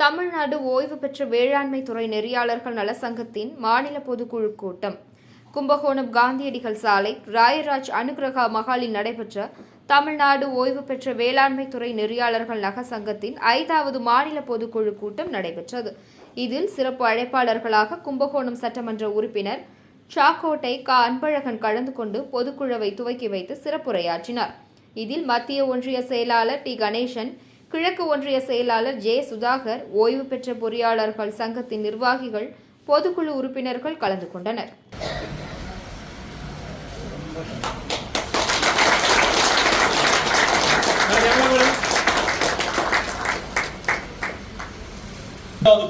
தமிழ்நாடு ஓய்வு பெற்ற வேளாண்மை துறை நெறியாளர்கள் நல சங்கத்தின் மாநில பொதுக்குழு கூட்டம். கும்பகோணம் காந்தியடிகள் சாலை ராயராஜ் அனுகிரகா மகாலில் நடைபெற்ற தமிழ்நாடு ஓய்வு பெற்ற வேளாண்மை துறை நெறியாளர்கள் நக சங்கத்தின் ஐந்தாவது மாநில பொதுக்குழு கூட்டம் நடைபெற்றது. இதில் சிறப்பு அழைப்பாளர்களாக கும்பகோணம் சட்டமன்ற உறுப்பினர் சாக்கோட்டை க. அன்பழகன் கலந்து கொண்டு பொதுக்குழுவை துவக்கி வைத்து சிறப்புரையாற்றினார். இதில் மத்திய ஒன்றிய செயலாளர் டி. கணேசன் கிழக்கு ஒன்றிய செயலாளர் ஜே. சுதாகர் ஓய்வு பெற்ற பொறியாளர்கள் சங்கத்தின் நிர்வாகிகள் பொதுக்குழு உறுப்பினர்கள் கலந்து கொண்டனர்.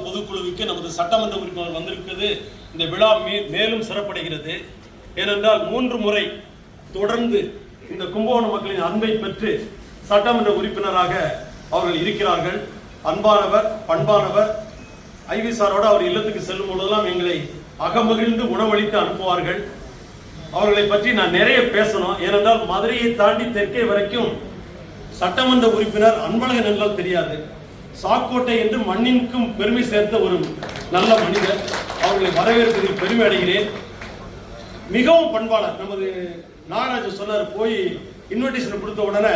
பொதுக்குழுவுக்கு நமது சட்டமன்ற உறுப்பினர் வந்திருக்கிறது. இந்த விழா மேலும் சிறப்படைகிறது. ஏனென்றால் மூன்று முறை தொடர்ந்து இந்த கும்பகோணம் மக்களின் அன்பை பெற்று சட்டமன்ற உறுப்பினராக அவர்கள் இருக்கிறார்கள். அன்பானவர் பண்பானவர் ஐவி சாரோட அவர் இல்லத்துக்கு செல்லும் பொழுதெல்லாம் எங்களை அகமகிழ்ந்து உணவளித்து அனுப்புவார்கள். அவர்களை பற்றி நான் நிறைய பேசணும். ஏனென்றால் மதுரையை தாண்டி தெற்கே வரைக்கும் சட்டமன்ற உறுப்பினர் அன்பழகன் என்றால் தெரியாது. சாக்கோட்டை என்று மண்ணிற்கும் பெருமை சேர்த்த ஒரு நல்ல மனிதர். அவர்களை வரவேற்பதில் பெருமை அடைகிறேன். மிகவும் பண்பாளர். நமது நாகராஜ் சொன்னார் போய் இன்விடேஷன் கொடுத்த உடனே